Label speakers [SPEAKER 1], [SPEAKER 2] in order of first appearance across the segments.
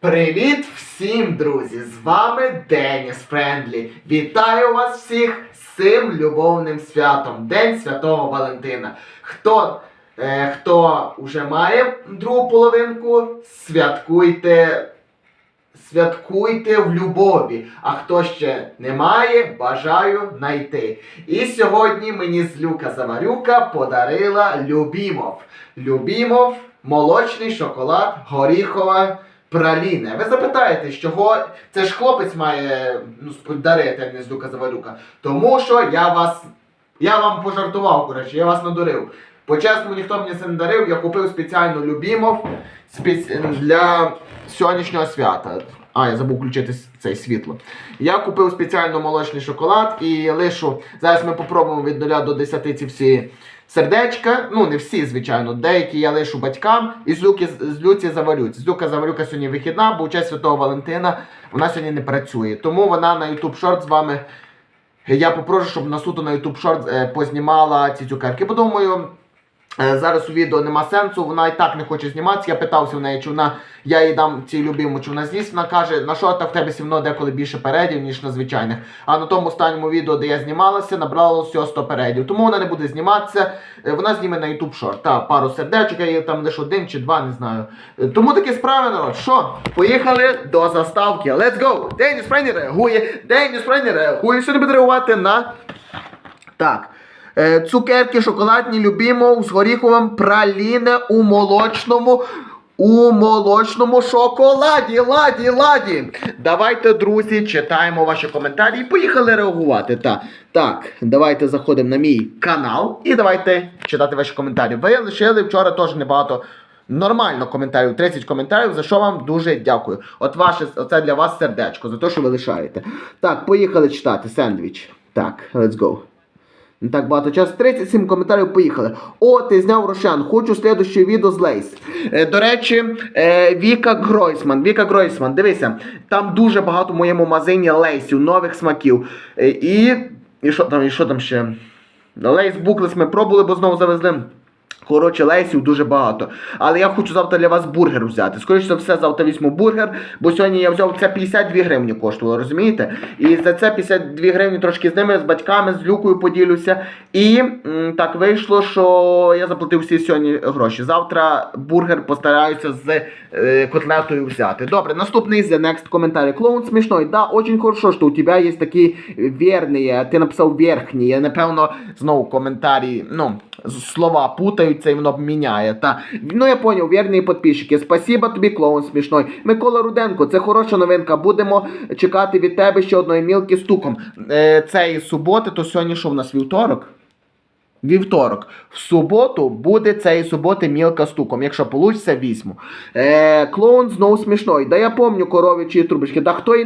[SPEAKER 1] Привіт всім, друзі! З вами Деніс Френдлі. Вітаю вас всіх з цим любовним святом, День Святого Валентина. Хто, е, хто вже має другу половинку, святкуйте. Святкуйте в любові, а хто ще не має, бажаю знайти. І сьогодні мені з Люка Заварюка подарила Любімов. Любімов, молочний шоколад, горіхова праліна. Ви запитаєте, з чого це ж хлопець має ну, дарити, а не з Люка Заварюка. Тому що я вас. Я вам пожартував, коротше, я вас надурив. По-чесному ніхто мені це не дарив, я купив спеціально Любімов для сьогоднішнього свята. А, я забув включити цей світло. Я купив спеціально молочний шоколад і лишу. Зараз ми попробуємо від 0 до 10 ці всі сердечка. Ну, не всі, звичайно. Деякі я лишу батькам і з Люки з Люці заварюють. З Люка заварюка сьогодні вихідна, бо у честь Святого Валентина вона сьогодні не працює. Тому вона на YouTube Short з вами. Я попрошу, щоб на суто на YouTube Short е, познімала ці цукерки. Бо думаю, е, зараз у відео нема сенсу, вона і так не хоче зніматися. Я питався в неї, чи вона, я їй дам цій любиму, чи вона з'їсть. Вона каже, на що так в тебе одно деколи більше передів, ніж на звичайних. А на тому останньому відео, де я знімалася, набрало всього 100 передів. Тому вона не буде зніматися. Е, Вона зніме на YouTube Short. Та, пару сердечок, я їй там лише один чи два, не знаю. Е, Тому такі справи, народ. Що? Поїхали до заставки. Let's go! Деніс Френі реагує. Деніс Френі реагує. Сьогодні буде реагувати на. Так. Е, Цукерки шоколадні любімо з горіховим праліне у молочному. У молочному шоколаді, ладі, ладі. Давайте, друзі, читаємо ваші коментарі і поїхали реагувати. Так, так, давайте заходимо на мій канал і давайте читати ваші коментарі. Ви лишили вчора теж небагато. Нормально коментарів, 30 коментарів, за що вам дуже дякую. От ваше, оце для вас сердечко, за те, що ви лишаєте. Так, поїхали читати сендвіч. Так, let's go. Не так багато часу. 37 коментарів поїхали. О, ти зняв Рошан. Хочу слідуще відео з Лейс. Е, до речі, е, Віка Гройсман. Віка Гройсман, дивися, там дуже багато в моєму магазині лейсів, нових смаків. Е, і. І що там, і що там ще? Лейс Буклес ми пробували, бо знову завезли. Коротше, лейсів дуже багато. Але я хочу завтра для вас бургер взяти. Скоріше за все, завтра візьму бургер, бо сьогодні я взяв це 52 гривні коштувало, розумієте? І за це 52 гривні трошки з ними, з батьками, з люкою поділюся. І м, так вийшло, що я заплатив всі сьогодні гроші. Завтра бургер постараюся з е, котлетою взяти. Добре, наступний the next коментарі. Клоун смішной. Да, очень хорошо, що у тебе є такі вірні, ти написав верхні. Я, напевно, знову коментарі, ну, слова путаються і воно міняє. Та. Ну я поняв, вірні підписчики. Спасибо тобі, клоун смішной. Микола Руденко, це хороша новинка. Будемо чекати від тебе ще одної мілки стуком. Е, цієї суботи, то сьогодні що в нас вівторок? Вівторок. В суботу буде цієї суботи мілка з туком. Якщо вийде, візьму. Е, клоун знову смішной. Да я помню коров'ячі трубочки. Да хто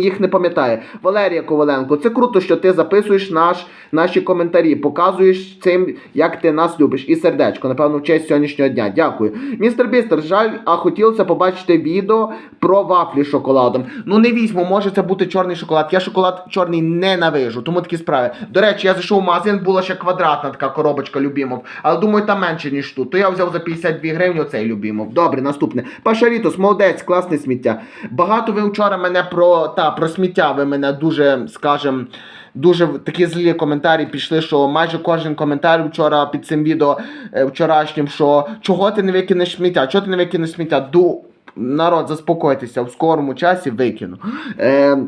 [SPEAKER 1] їх не пам'ятає? Валерія Коваленко, це круто, що ти записуєш наш, наші коментарі, показуєш цим, як ти нас любиш. І сердечко, напевно, в честь сьогоднішнього дня. Дякую. Містер Бістер, жаль, а хотілося побачити відео про вафлі з шоколадом. Ну не візьму, може це бути чорний шоколад. Я шоколад чорний ненавижу, тому такі справи. До речі, я зайшов в магазин, була ще квадратна така коробочка любімов, але думаю, там менше, ніж тут. То я взяв за 52 гривні оцей любімов. Добре, наступне. Пашарітос, молодець, класне сміття. Багато ви вчора мене про та про сміття. Ви мене дуже, скажем. Дуже такі злі коментарі пішли, що майже кожен коментар вчора під цим відео е, вчорашнім, що чого ти не викинеш сміття, чого ти не викинеш сміття? Ду народ, заспокойтеся, в скорому часі викину. Е,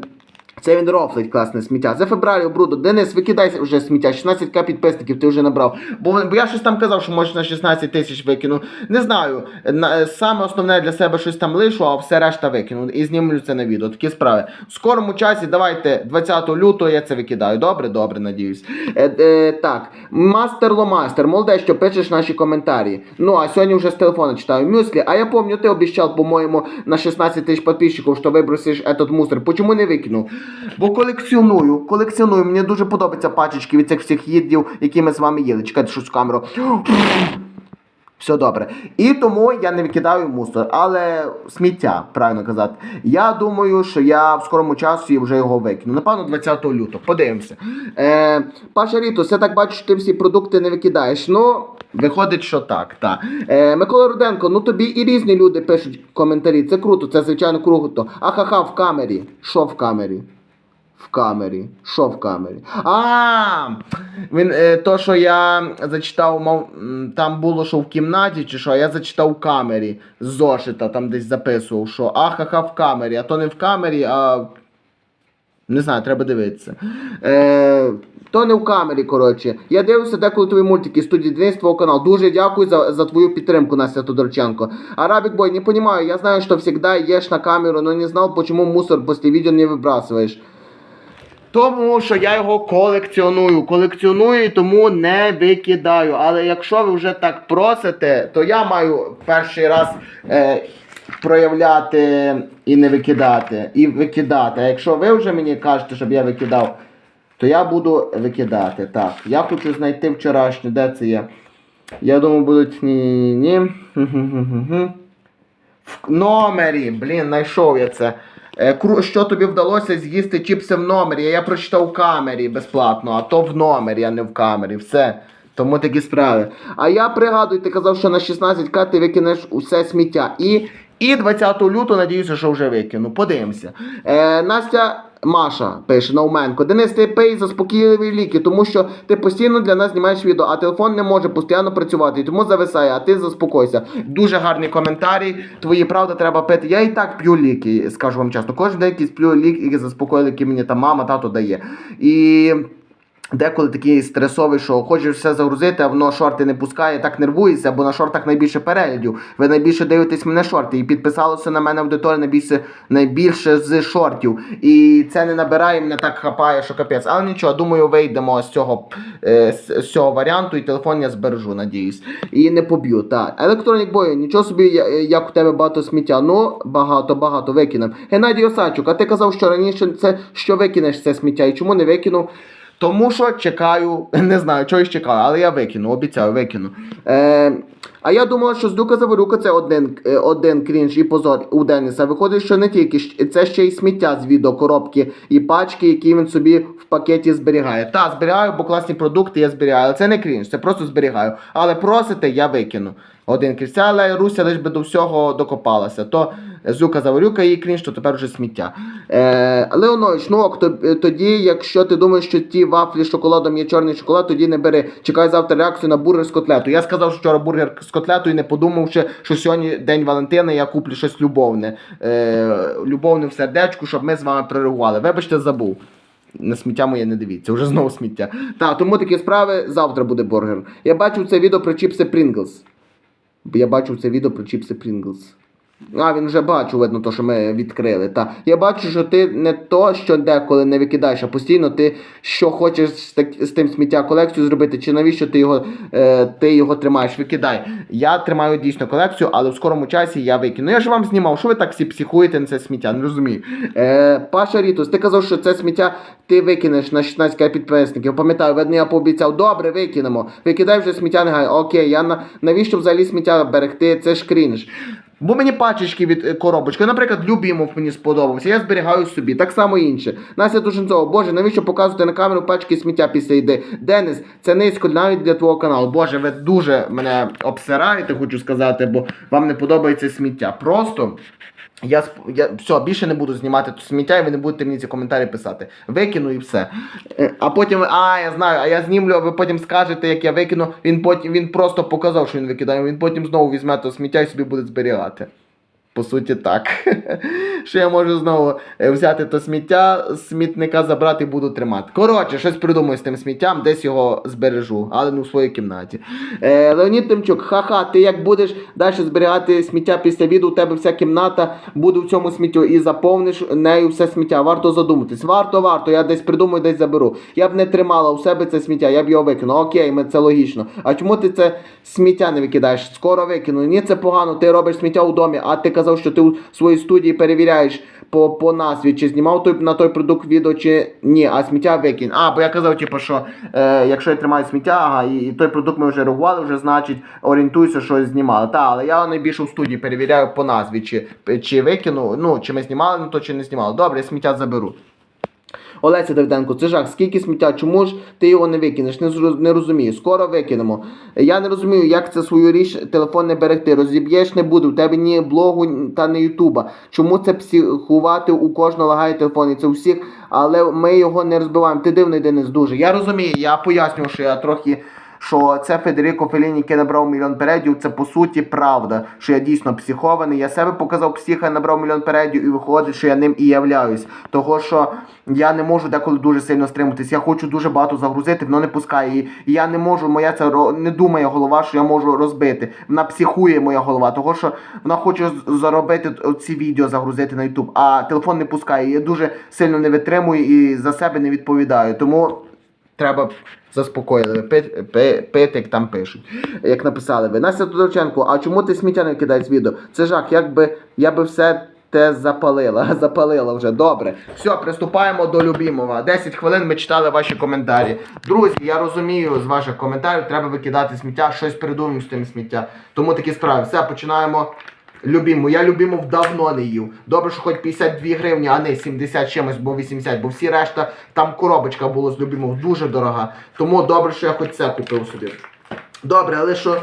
[SPEAKER 1] це він рофлить класне сміття. За февралю бруду. Денис, викидайся вже сміття. 16к підписників ти вже набрав. Бо, бо я щось там казав, що може на 16 тисяч викину. Не знаю. На, саме основне для себе щось там лишу, а все решта викину. І знімлю це на відео. Такі справи. В скорому часі давайте 20 лютого я це викидаю. Добре, добре, надіюсь. Е, е, так, мастер Ломастер, молодець, що пишеш наші коментарі. Ну, а сьогодні вже з телефона читаю. Мюслі, а я пам'ятаю, ти обіцяв, по-моєму, на 16 тисяч підписчиків, що вибросиш этот мусор. Почому не викинув? Бо колекціоную, колекціоную. Мені дуже подобаються пачечки від цих всіх їдів, які ми з вами їли. Чекайте, що з камеру. Все добре. І тому я не викидаю мусор, але сміття, правильно казати. Я думаю, що я в скорому часі вже його викину. Напевно, 20 лютого. Подивимося. Е, Паша Рітус, я так бачу, що ти всі продукти не викидаєш. Ну, виходить, що так. так. Е, Микола Руденко, ну тобі і різні люди пишуть коментарі. Це круто, це звичайно круто. Ахаха, в камері. Що в камері? В камері. Що в камері? А, він е, то, що я зачитав, мов, там було, що в кімнаті, чи що, а я зачитав в камері з зошита, там десь записував, що ахаха в камері, а то не в камері, а. Не знаю, треба дивитися. Е, то не в камері, коротше. Я дивлюся деколи твої мультики, студії Денис, твого каналу. Дуже дякую за, за твою підтримку, Настя Тодорченко. Арабик Бой, не понимаю, я знаю, что всегда ешь на камеру, но не знал, почему мусор после видео не выбрасываешь. Тому що я його колекціоную. Колекціоную і тому не викидаю. Але якщо ви вже так просите, то я маю перший раз е, проявляти і не викидати. І викидати. А якщо ви вже мені кажете, щоб я викидав, то я буду викидати. Так, я хочу знайти вчорашнє, де це є. Я думаю, будуть ні-ні-ні. В номері, блін, знайшов я це. Е, Що тобі вдалося з'їсти чіпси в номері? Я прочитав в камері безплатно, а то в номері, а не в камері. Все. Тому такі справи. А я пригадую, ти казав, що на 16к ти викинеш усе сміття. І, і 20 лютого, надіюся, що вже викину. Подивимося. Е, Настя Маша пише Науменко. Денис, ти пий заспокійливі ліки, тому що ти постійно для нас знімаєш відео, а телефон не може постійно працювати, і тому зависає, а ти заспокойся. Дуже гарний коментарі. Твої правда треба пити. Я і так п'ю ліки, скажу вам чесно. Кожен день якісь п'ю ліки, які заспокоїли, які мені там мама, тато дає. І. Деколи такий стресовий, що хочеш все загрузити, а воно шорти не пускає, так нервується, бо на шортах найбільше переглядів. Ви найбільше дивитесь мене шорти. І підписалося на мене аудиторія найбільше, найбільше з шортів. І це не набирає, мене так хапає, що капець. Але нічого, думаю, вийдемо з цього, е, з, цього варіанту, і телефон я збережу, надіюсь. І не поб'ю. Так. Електронік бою, нічого собі, як у тебе багато сміття. Ну, багато, багато викинем. Геннадій Осадчук, а ти казав, що раніше це що викинеш це сміття, і чому не викинув? Тому що чекаю, не знаю, чогось чекаю, але я викину, обіцяю, викину. Е, а я думала, що з Люка Заворюка це один, е, один крінж і позор у Деніса. Виходить, що не тільки це ще й сміття з відеокоробки і пачки, які він собі в пакеті зберігає. Та, зберігаю, бо класні продукти я зберігаю. Але це не крінж, це просто зберігаю. Але просите, я викину. Один крінж. Але Руся лиш би до всього докопалася. То Зюка Заворюка її крінж, то тепер вже сміття. Е, Леонович, ну ок, е, тоді, якщо ти думаєш, що ті вафлі з шоколадом є чорний шоколад, тоді не бери. Чекай завтра реакцію на бургер з котлетою. Я сказав, що вчора бургер з котлетою, не подумавши, що сьогодні день Валентина, я куплю щось любовне. Е, любовне в сердечку, щоб ми з вами прореагували. Вибачте, забув. На сміття моє не дивіться, вже знову сміття. Так, тому такі справи завтра буде бургер. Я бачив це відео про чіпси Pringles. Я бачив це відео про чіпси Pringles. А, він вже бачив, видно, то, що ми відкрили. Та. Я бачу, що ти не то, що деколи не викидаєш, а постійно ти що хочеш з, так, з тим сміття колекцію зробити, чи навіщо ти його, е, ти його тримаєш? Викидай. Я тримаю дійсно колекцію, але в скорому часі я викину. Я ж вам знімав, що ви так всі психуєте на це сміття, не розумію. Е, Паша Рітус, ти казав, що це сміття ти викинеш на 16 підписників. Пам'ятаю, видно, я пообіцяв, добре, викинемо. Викидай вже сміття негайно. Окей, я на навіщо взагалі сміття берегти? Це ж крінж. Бо мені пачечки від е, коробочки, наприклад, Любімов мені сподобався, я зберігаю собі, так само інше. Настя Душенцова, боже, навіщо показувати на камеру пачки сміття після йди? Денис, це низько навіть для твого каналу. Боже, ви дуже мене обсираєте, хочу сказати, бо вам не подобається сміття. Просто. Я, я все, більше не буду знімати тут сміття, і ви не будете мені ці коментарі писати. Викину і все. Е, А потім, а, я знаю, а я знімлю, а ви потім скажете, як я викину. Він потім він просто показав, що він викидає. Він потім знову візьме то сміття і собі буде зберігати. По суті, так. Що я можу знову е, взяти то сміття, смітника забрати і буду тримати. Коротше, щось придумаю з тим сміттям, десь його збережу, але не в своїй кімнаті. Е, Леонід Тимчук, ха-ха, ти як будеш далі зберігати сміття після відео, у тебе вся кімната буде в цьому сміттю і заповниш нею все сміття. Варто задуматись. Варто, варто, я десь придумаю, десь заберу. Я б не тримала у себе це сміття, я б його викинув. Окей, це логічно. А чому ти це сміття не викидаєш? Скоро викину. Ні, це погано, ти робиш сміття у домі, а ти казав,
[SPEAKER 2] казав, що ти у своїй студії перевіряєш по, по назві, чи знімав той, на той продукт відео, чи ні, а сміття викинь. А, бо я казав, типу, що е, якщо я тримаю сміття, ага, і, і той продукт ми вже реагували, вже значить орієнтуйся, що знімали. Та, але я найбільше в студії перевіряю по назві, чи, чи викину, ну, чи ми знімали на то, чи не знімали. Добре, я сміття заберу. Олеся Давиденко, це жах, скільки сміття, чому ж ти його не викинеш? Не, не розумію. Скоро викинемо. Я не розумію, як це свою річ телефон не берегти. Розіб'єш не буде. У тебе ні блогу, та не ютуба. Чому це психувати у кожного лагає телефон? І це у всіх, але ми його не розбиваємо. Ти дивний Денис дуже. Я розумію, я пояснюю, що я трохи. Що це Федеріко Феліні, який набрав мільйон передів, це по суті правда, що я дійсно психований. Я себе показав психа, набрав мільйон передів, і виходить, що я ним і являюсь. Того, що я не можу деколи дуже сильно стриматись. Я хочу дуже багато загрузити, воно не пускає. І я не можу, моя це не думає голова, що я можу розбити. Вона психує моя голова, того що вона хоче заробити ці відео, загрузити на YouTube, а телефон не пускає. Я дуже сильно не витримую і за себе не відповідаю. Тому треба заспокоїли, пити, пи- пити, як там пишуть. Як написали ви. Настя Тодорченко, а чому ти сміття не кидаєш з відео? Це жах, якби я би все те запалила. Запалила вже. Добре. Все, приступаємо до любимого. 10 хвилин ми читали ваші коментарі. Друзі, я розумію з ваших коментарів, треба викидати сміття, щось придумаємо з тим сміття. Тому такі справи. Все, починаємо. Любіму, я любіму давно не їв. Добре, що хоч 52 гривні, а не 70 чимось, бо 80, бо всі решта, там коробочка була з любімов дуже дорога. Тому добре, що я хоч це купив собі. Добре, але що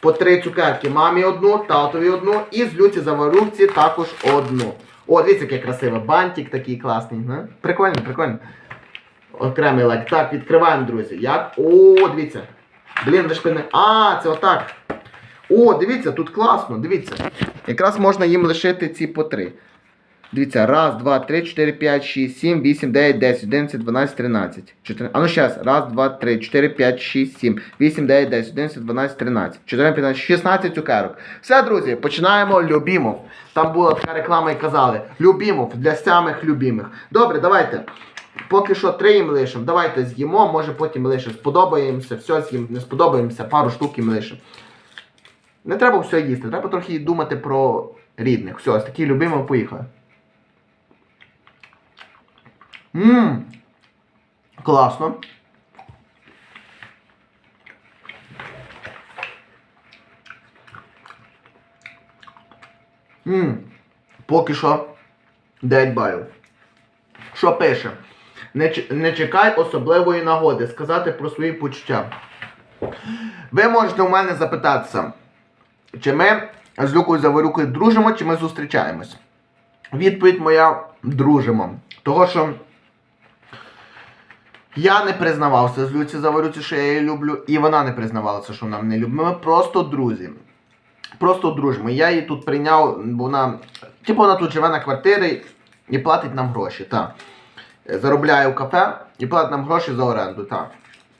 [SPEAKER 2] по три цукерки. Мамі одну, татові одну і з люці заварювці також одну. О, дивіться, який красивий бантик такий класний. Не? Прикольно, прикольно. Окремий лайк. Так, відкриваємо, друзі. Як? О, дивіться. Блін, ви ж не- А, це отак. О, дивіться, тут класно, дивіться. Якраз можна їм лишити ці по три. Дивіться, раз, два, три, чотири, п'ять, шість, сім, вісім, дев'ять, десять, одинадцять, дванадцять, тринадцять. Чотири... А ну ще раз. Два, три, чотири, п'ять, шість, сім, вісім, дев'ять, десять, одинадцять, дванадцять, тринадцять. Чотири, п'ятнадцять, шістнадцять цукерок. Все, друзі, починаємо Любімов. Там була така реклама і казали. Любімов для самих любімих. Добре, давайте. Поки що три їм лишимо. Давайте з'їмо, може потім лише сподобаємося, все з'їм, не сподобаємося, пару штук їм лишимо. Не треба все їсти, треба трохи думати про рідних. Все, ось такі любимо, поїхали. Ммм. Класно. Ммм. Поки що 9 балів. Що пише? Не, не чекай особливої нагоди сказати про свої почуття. Ви можете у мене запитатися, чи ми з Люкою Заворюкою дружимо, чи ми зустрічаємось. Відповідь моя дружимо. Того, що я не признавався з Люці Заворюці, що я її люблю, і вона не признавалася, що вона мене любить. Ми просто друзі. Просто дружимо. Я її тут прийняв, бо вона. Типу вона тут живе на квартирі і платить нам гроші. так. Заробляє в кафе і платить нам гроші за оренду. так.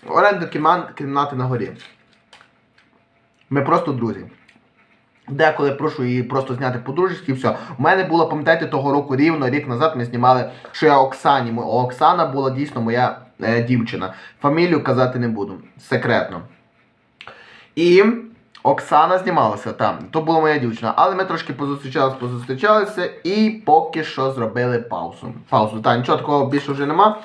[SPEAKER 2] Оренда кімнати на горі. Ми просто друзі. Деколи прошу її просто зняти по-дружески і все. У мене було, пам'ятаєте, того року рівно, рік назад ми знімали, що я Оксані. Оксана була дійсно моя е, дівчина. Фамілію казати не буду. Секретно. І Оксана знімалася там. То була моя дівчина. Але ми трошки позустрічалися, позустрічалися і поки що зробили паузу. Паузу. Та нічого такого більше вже нема.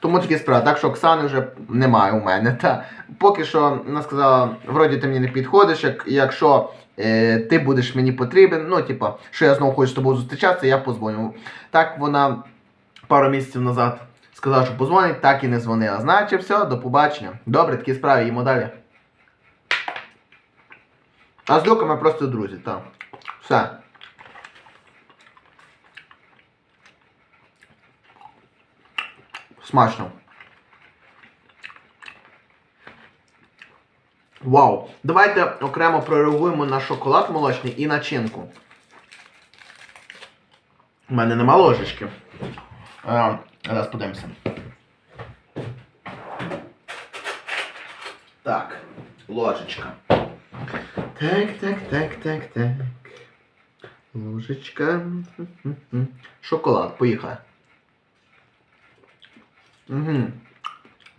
[SPEAKER 2] Тому такі справи. Так що Оксани вже немає у мене. Та поки що вона сказала, вроді ти мені не підходиш, як, якщо е, ти будеш мені потрібен, ну, типа, що я знову хочу з тобою зустрічатися, я позвоню. Так вона пару місяців назад сказала, що позвонить, так і не дзвонила. Значить, все, до побачення. Добре, такі справи, їмо далі. А з Люком ми просто друзі, так. Все. Смачно. Вау! Давайте окремо прореагуємо на шоколад молочний і начинку. У мене нема ложечки. Зараз подивимося. Так, ложечка. Так, так, так, так, так. Ложечка. Шоколад, поїхали. Угу.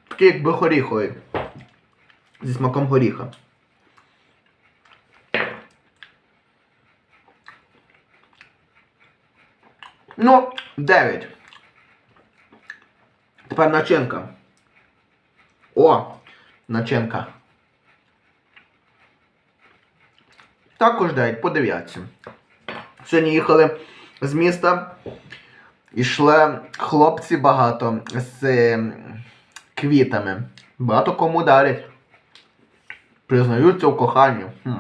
[SPEAKER 2] Такий якби горіховий. Зі смаком горіха. Ну, 9. Тепер начинка. О, начинка. Також 9, по 9. Сьогодні їхали з міста. Ішли хлопці багато з квітами. Багато кому дарять. Признаються у коханні. Хм.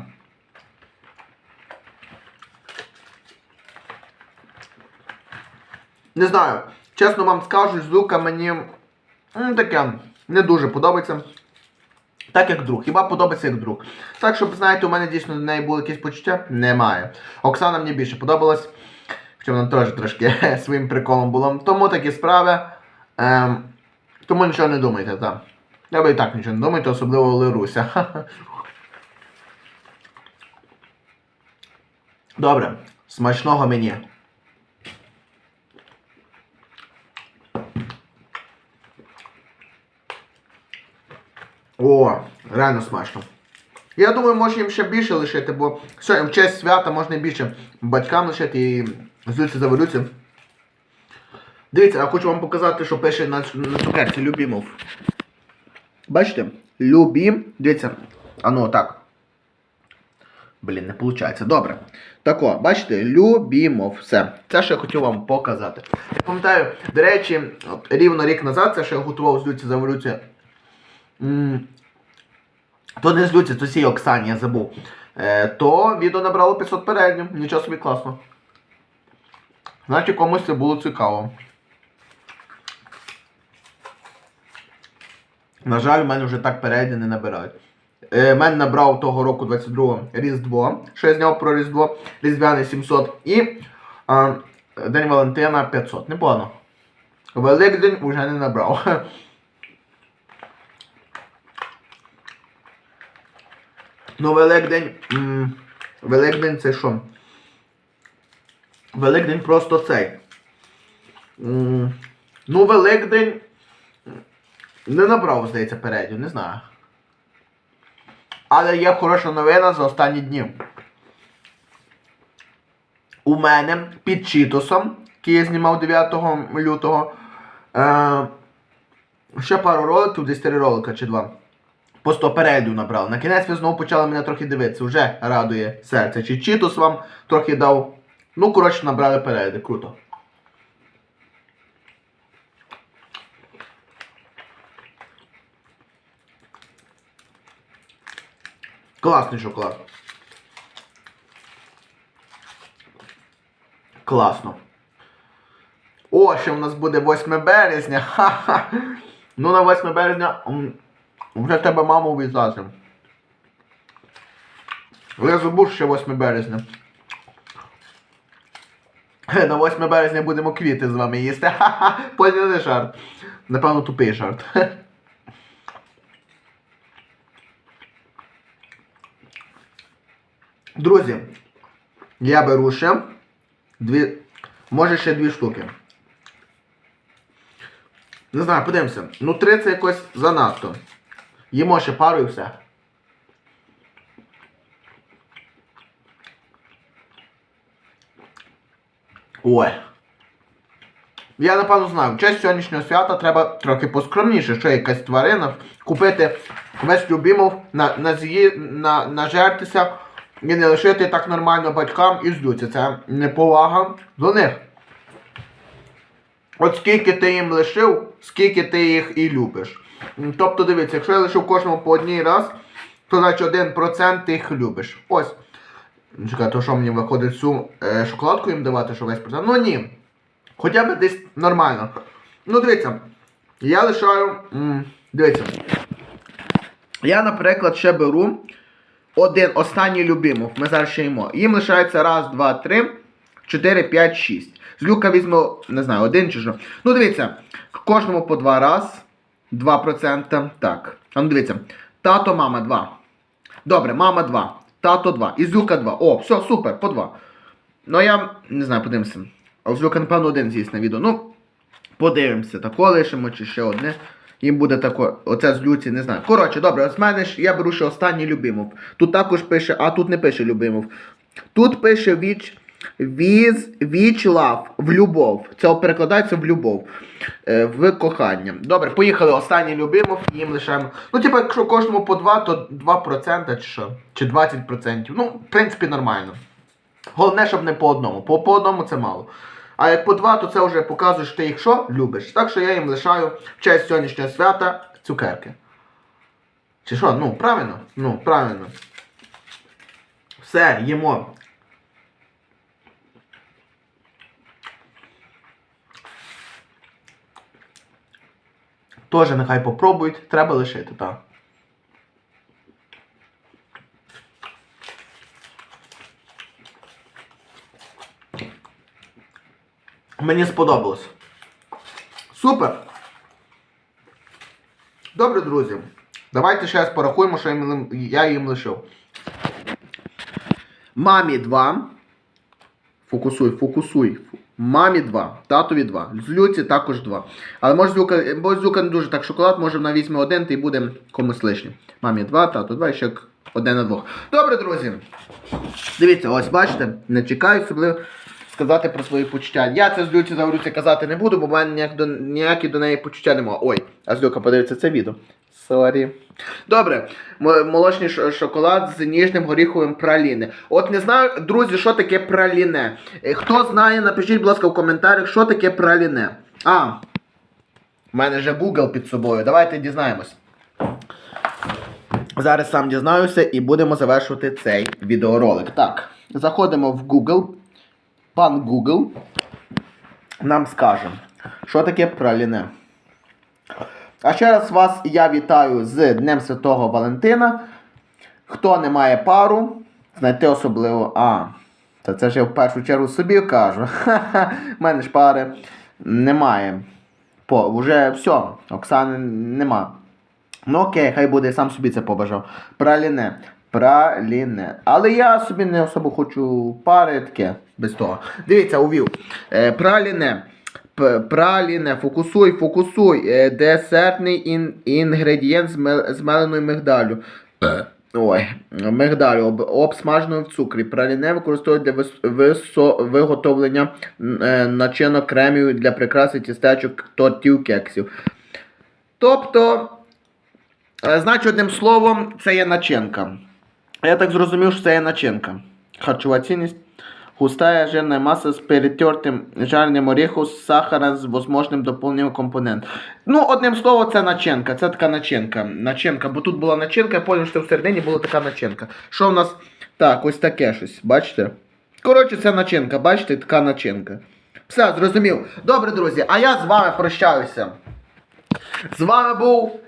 [SPEAKER 2] Не знаю. Чесно вам скажу, Злука мені м, таке не дуже подобається. Так як друг. Хіба подобається як друг. Так, щоб, знаєте, у мене дійсно до неї були якісь почуття? Немає. Оксана мені більше подобалась. Хоча вона теж трошки своїм приколом була. Тому такі справи. Ем, тому нічого не думайте, так. Я би і так нічого не думайте, особливо Леруся. Добре, смачного мені. О, реально смачно. Я думаю, може їм ще більше лишити, бо сьогодні в честь свята можна і більше батькам лишити і злються завалються. Дивіться, я хочу вам показати, що пише на, на цукерці Любімов. Бачите? Любім. Дивіться. А ну так. Блін, не виходить. Добре. Так о, бачите, Любімов. Все. Це що я хотів вам показати. Я пам'ятаю, до речі, от, рівно рік назад, це що я готував з Люці за еволюцію. То не з Люці, то сій Оксані, я забув. Е, то відео набрало 500 переглядів. Нічого собі класно. Значить, комусь це було цікаво. На жаль, в мене вже так перейди не набирають. Е, мене набрав того року 22 Різдво, що я зняв про Різдво, Різдвяне 700 і е, День Валентина 500. Непогано. Великдень вже не набрав. Ну, Великдень. Великдень це що? Великдень просто цей. М, Ну, Великдень. Не набрав, здається, передню, не знаю. Але є хороша новина за останні дні. У мене під Чітосом, який я знімав 9 лютого, е, ще пару роликів, десь 3 ролика чи 2. По 100 перейду набрав. На кінець ви знову почали мене трохи дивитися. Вже радує серце. Чи Чітос вам трохи дав. Ну, коротше, набрали перейди. Круто. Класний шоколад. Класно. О, ще в нас буде 8 березня. Ха-ха. Ну на 8 березня вже тебе маму вітати. Я забув ще 8 березня. На 8 березня будемо квіти з вами їсти. Ха-ха. Поняли жарт. Напевно, тупий жарт. Друзі, я беру ще дві, може ще дві штуки. Не знаю, подивимося. Ну, три це якось занадто. Їмо ще пару і все. Ой. Я напевно знаю, в честь сьогоднішнього свята треба трохи поскромніше, що якась тварина, купити весь любимов, на, на, на, нажертися і не лишити так нормально батькам і здуться. Це неповага до них. От скільки ти їм лишив, скільки ти їх і любиш. Тобто дивіться, якщо я лишив кожному по одній раз, то значить 1% ти їх любиш. Ось. Чекай, то що мені виходить всю е, шоколадку їм давати, що весь процент? Ну ні. Хоча б десь нормально. Ну дивіться, я лишаю. дивіться. Я, наприклад, ще беру один останній любимов. Ми зараз ще їмо. Їм лишається раз, два, три, чотири, п'ять, шість. З люка візьму, не знаю, один чи що. Ну, дивіться, кожному по два раз. 2%. Так. А ну дивіться. Тато, мама 2. Добре, мама 2. Тато 2. І Зюка 2. О, все, супер, по 2. Ну я не знаю, подивимося. А Зюка, напевно, один з'їсть на відео. Ну, подивимося. Тако лишимо чи ще одне. Їм буде тако, оце з люці, не знаю. Коротше, добре, в мене ж я беру ще останній любимов. Тут також пише, а тут не пише любимов. Тут пише від With, which love, в любов. Це перекладається в любов. Е, в кохання. Добре, поїхали. Останній любимов їм лишаємо. Ну, типу, якщо кожному по 2, то 2% чи що? Чи 20%. Ну, в принципі, нормально. Головне, щоб не по одному. По, по одному це мало. А як по два, то це вже показує, що ти їх що любиш. Так що я їм лишаю в честь сьогоднішнього свята цукерки. Чи що? Ну, правильно? Ну, правильно. Все, їмо. Тоже нехай попробують, треба лишити, так. Мені сподобалось. Супер! Добре, друзі. Давайте ще раз порахуємо, що я їм- лишив. Мамі 2. Фокусуй, фокусуй. Мамі 2, татові 2. Злюці також 2. Але може злюка, бо злюка не дуже так шоколад, може вона візьме один, та й буде комусь лишнім. Мамі 2, тату 2 і ще один на двох. Добре, друзі. Дивіться, ось бачите, не чекаю особливо сказати про свої почуття. Я це злюці заврюці казати не буду, бо в мене ніяк до, ніякі до неї почуття немає. Ой, а злюка подивиться це відео. Сорі. Добре, молочний шоколад з ніжним горіховим праліни. От не знаю, друзі, що таке праліне. Е, Хто знає, напишіть, будь ласка, в коментарях, що таке праліне. А, в мене вже Google під собою. Давайте дізнаємось. Зараз сам дізнаюся і будемо завершувати цей відеоролик. Так, заходимо в Google. Пан Google нам скаже, що таке праліне. А ще раз вас я вітаю з Днем Святого Валентина. Хто не має пару, знайти особливо. А, та це ж я в першу чергу собі кажу. Ха-ха, мене ж пари немає. По, вже все, Оксани нема. Ну окей, хай буде, сам собі це побажав. Праліне. Праліне. Але я собі не особо хочу пари таке без того. Дивіться, увів. Е, праліне. Праліне, фокусуй, фокусуй. Е, десертний ін, інгредієнт з меленою мигдалю. Е, Ой, мигдалю, об, обсмаженою в цукрі. Праліне використовують для вис, висо, виготовлення е, начинок кремів для прикраси тістечок, тортів, кексів. Тобто, Е, Значить, одним словом, це є начинка. Я так зрозумів, що це є начинка. Харчова цінність. Густая жирна маса з перетертим жареним орехом з сахаром з возможним доповненням компонент. Ну, одним словом, це начинка. Це така начинка. Начинка, бо тут була начинка, я потім що всередині була така начинка. Що в нас? Так, ось таке щось. Бачите? Коротше, це начинка, бачите, така начинка. Все, зрозумів. Добре, друзі, а я з вами прощаюся. З вами був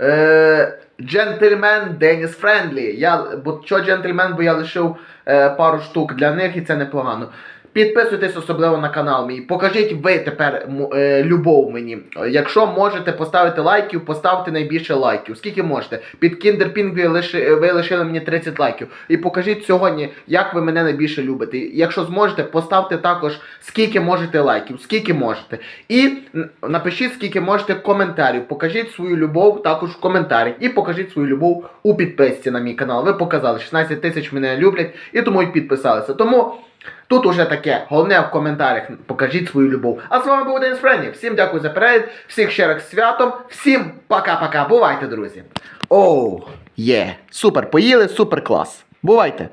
[SPEAKER 2] е, джентльмен Деніс Френдлі. Я, бо що джентльмен, бо я лишив е, пару штук для них і це непогано. Підписуйтесь особливо на канал мій. Покажіть ви тепер е, любов мені. Якщо можете поставити лайків, поставте найбільше лайків. Скільки можете. Під Ping ви, лиши, ви лишили мені 30 лайків. І покажіть сьогодні, як ви мене найбільше любите. Якщо зможете, поставте також скільки можете лайків, скільки можете. І напишіть, скільки можете коментарів. Покажіть свою любов також в коментарях. І покажіть свою любов у підписці на мій канал. Ви показали, 16 тисяч мене люблять і тому і підписалися. Тому. Тут уже таке. Головне в коментарях покажіть свою любов. А з вами був Денис Френів. Всім дякую за перегляд, всіх ще раз святом, всім пока-пока. Бувайте, друзі. Оу, є. Супер, поїли, супер клас. Бувайте.